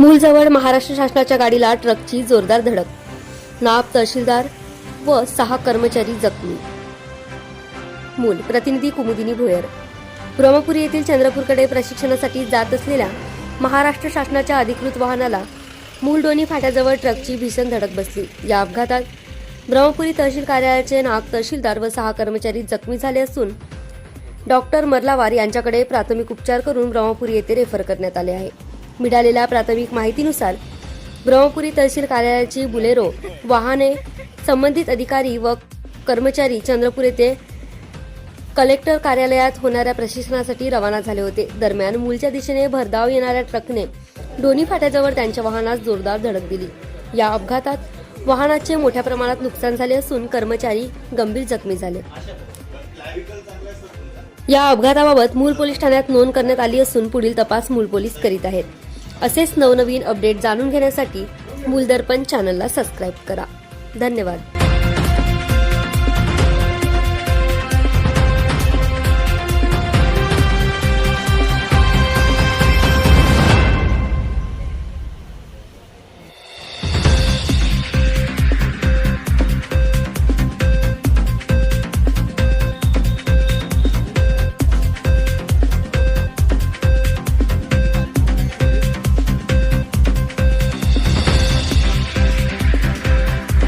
मूलजवळ महाराष्ट्र शासनाच्या गाडीला ट्रकची जोरदार धडक. नाब तहसीलदार व सहा कर्मचारी जखमी. मूल प्रतिनिधी कुमुदिनी भोयर. ब्रह्मपुरी येथील चंद्रपूरकडे प्रशिक्षणासाठी जात असलेल्या महाराष्ट्र शासनाच्या अधिकृत वाहनाला मूलडोनी फाट्याजवळ ट्रकची भीषण धडक बसली. या अपघातात ब्रह्मपुरी तहसील कार्यालयाचे नाग तहसीलदार व सहा कर्मचारी जखमी झाले असून डॉक्टर मर्लावार यांच्याकडे प्राथमिक उपचार करून ब्रह्मपुरी येथे रेफर करण्यात आले आहे. मिळालेल्या प्राथमिक माहितीनुसार ब्रह्मपुरी तहसील कार्यालयाची बुलेरो वाहने संबंधित अधिकारी व कर्मचारी चंद्रपूर येथे कलेक्टर कार्यालयात होणाऱ्या प्रशिक्षणासाठी रवाना झाले होते. दरम्यान मूलच्या दिशेने भरधाव येणाऱ्या ट्रकने दोन्ही फाट्याजवळ त्यांच्या वाहनास जोरदार धडक दिली. या अपघातात वाहनाचे मोठ्या प्रमाणात नुकसान झाले असून कर्मचारी गंभीर जखमी झाले. या अपघाताबाबत मूल पोलीस ठाण्यात नोंद करण्यात आली असून पुढील तपास मूल पोलीस करीत आहेत. असेच नवनवीन अपडेट जाणून घेण्यासाठी मूलदर्पण चॅनलला सबस्क्राईब करा. धन्यवाद.